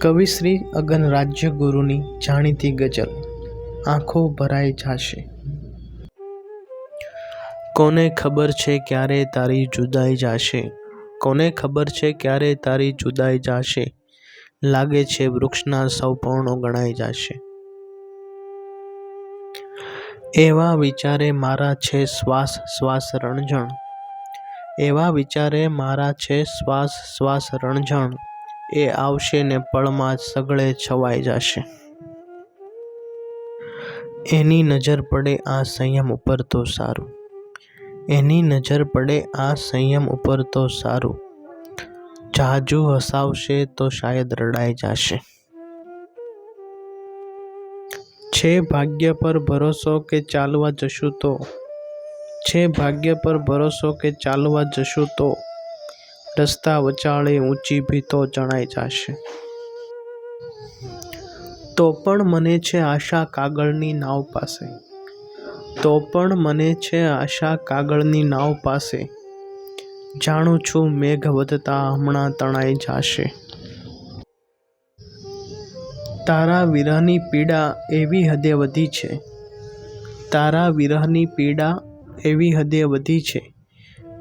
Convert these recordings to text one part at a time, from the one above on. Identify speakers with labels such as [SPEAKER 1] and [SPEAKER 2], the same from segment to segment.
[SPEAKER 1] કવિશ્રી અગન રાજ્યગુરુની જાણીતી ગઝલ, આંખો ભરાઈ જાશે. કોને ખબર છે ક્યારે તારી જુદાઈ જાશે? કોને ખબર છે ક્યારે તારી જુદાઈ જાશે? લાગે છે વૃક્ષના સૌ પર્ણો ગણાઈ જાશે. એવા વિચારે મારા છે શ્વાસ શ્વાસ રણઝણ. એવા વિચારે મારા છે શ્વાસ શ્વાસ રણઝણ. એ આવશે ને પળમાં સગળે છવાઈ જશે. એની નજર પડે આ સંયમ ઉપર તો સારું. એની નજર પડે આ સંયમ ઉપર તો સારું. જાજુ હસાવશે તો શાયદ રડાઈ જશે. છે ભાગ્ય પર ભરોસો કે ચાલવા જશું તો? છે ભાગ્ય પર ભરોસો કે ચાલવા જશું તો? રસ્તા વચાળે ઊંચી ભીતો જણાઈ જશે. તો પણ મને છે આશા કાગળની નાવ પાસે. તો પણ મને છે આશા કાગળની નાવ પાસે. જાણું છું મેઘ વધતા હમણાં તણાઈ જાશે. તારા વિરહની પીડા એવી હદે વધી છે. તારા વિરહની પીડા એવી હદે વધી છે.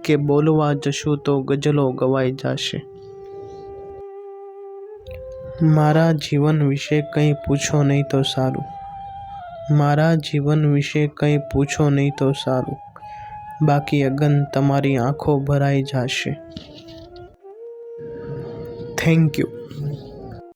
[SPEAKER 1] કે બોલવા જશું તો ગઝલો ગવાઈ જશે. મારા જીવન વિશે કંઈ પૂછો નહીં તો સારું. મારા જીવન વિશે કંઈ પૂછો નહીં તો સારું. બાકી અગન તમારી આંખો ભરાઈ જશે. Thank you